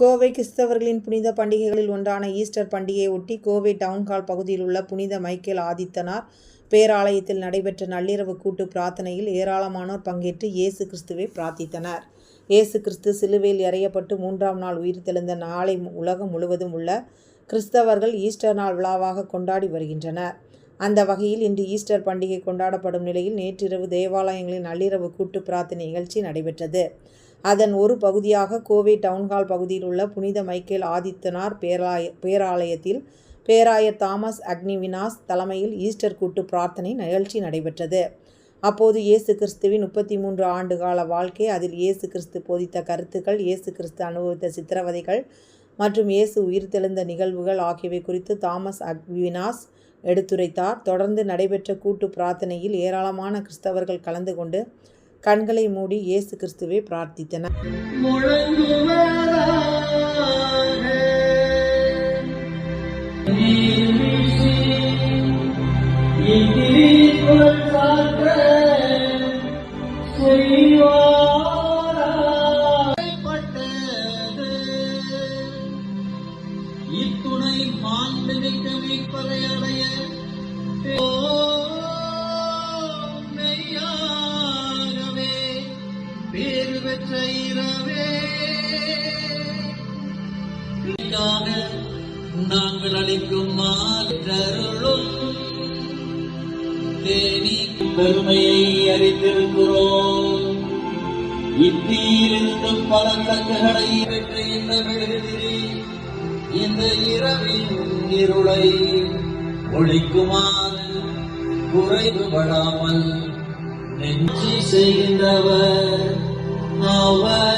கோவை கிறிஸ்தவர்களின் புனித பண்டிகைகளில் ஒன்றான ஈஸ்டர் பண்டிகையை ஒட்டி கோவை டவுன்ஹால் பகுதியில் உள்ள புனித மைக்கேல் ஆதித்தனார் பேராலயத்தில் நடைபெற்ற நள்ளிரவு கூட்டு பிரார்த்தனையில் ஏராளமானோர் பங்கேற்று இயேசு கிறிஸ்துவை பிரார்த்தித்தனர். இயேசு கிறிஸ்து சிலுவையில் எறையப்பட்டு மூன்றாம் நாள் உயிர் உயிர்த்தெழுந்த நாளை உலகம் முழுவதும் உள்ள கிறிஸ்தவர்கள் ஈஸ்டர் நாள் விழாவாக கொண்டாடி வருகின்றனர். அந்த வகையில் இன்று ஈஸ்டர் பண்டிகை கொண்டாடப்படும் நிலையில் நேற்றிரவு தேவாலயங்களின் நள்ளிரவு கூட்டு பிரார்த்தனை நிகழ்ச்சி நடைபெற்றது. அதன் ஒரு பகுதியாக கோவை டவுன்ஹால் பகுதியில் உள்ள புனித மைக்கேல் ஆதித்தனார் பேராய பேராலயத்தில் பேராயர் தாமஸ் அக்னிவினாஸ் தலைமையில் ஈஸ்டர் கூட்டு பிரார்த்தனை நிகழ்ச்சி நடைபெற்றது. அப்போது இயேசு கிறிஸ்துவின் முப்பத்தி மூன்று ஆண்டு கால வாழ்க்கை அதில் இயேசு கிறிஸ்து போதித்த கருத்துக்கள் இயேசு கிறிஸ்து அனுபவித்த சித்திரவதைகள் மற்றும் இயேசு உயிர்த்தெழுந்த நிகழ்வுகள் ஆகியவை குறித்து தாமஸ் அக்வினாஸ் எடுத்துரைத்தார். தொடர்ந்து நடைபெற்ற கூட்டு பிரார்த்தனையில் ஏராளமான கிறிஸ்தவர்கள் கலந்து கொண்டு கண்களை மூடி இயேசு கிறிஸ்துவை பிரார்த்தித்தனர் முழங்குவதாக நீர்வீசி இடிக்குள் காக்க இத்துணை மாண்புமிக்க மீட்பரை அடைய பெற்ற இரவே. நாங்கள் அளிக்கும் மாற்றருளும். தேனி பெருமையை அறிந்திருக்கிறோம். இத்தீயிலிருந்து பல தங்குகளை பெற்ற இந்த மெழுகுதிரி இந்த இரவின் இருளை ஒழிக்குமாறு குறைவுபடாமல் நெஞ்சி செய்கின்றவர். know why.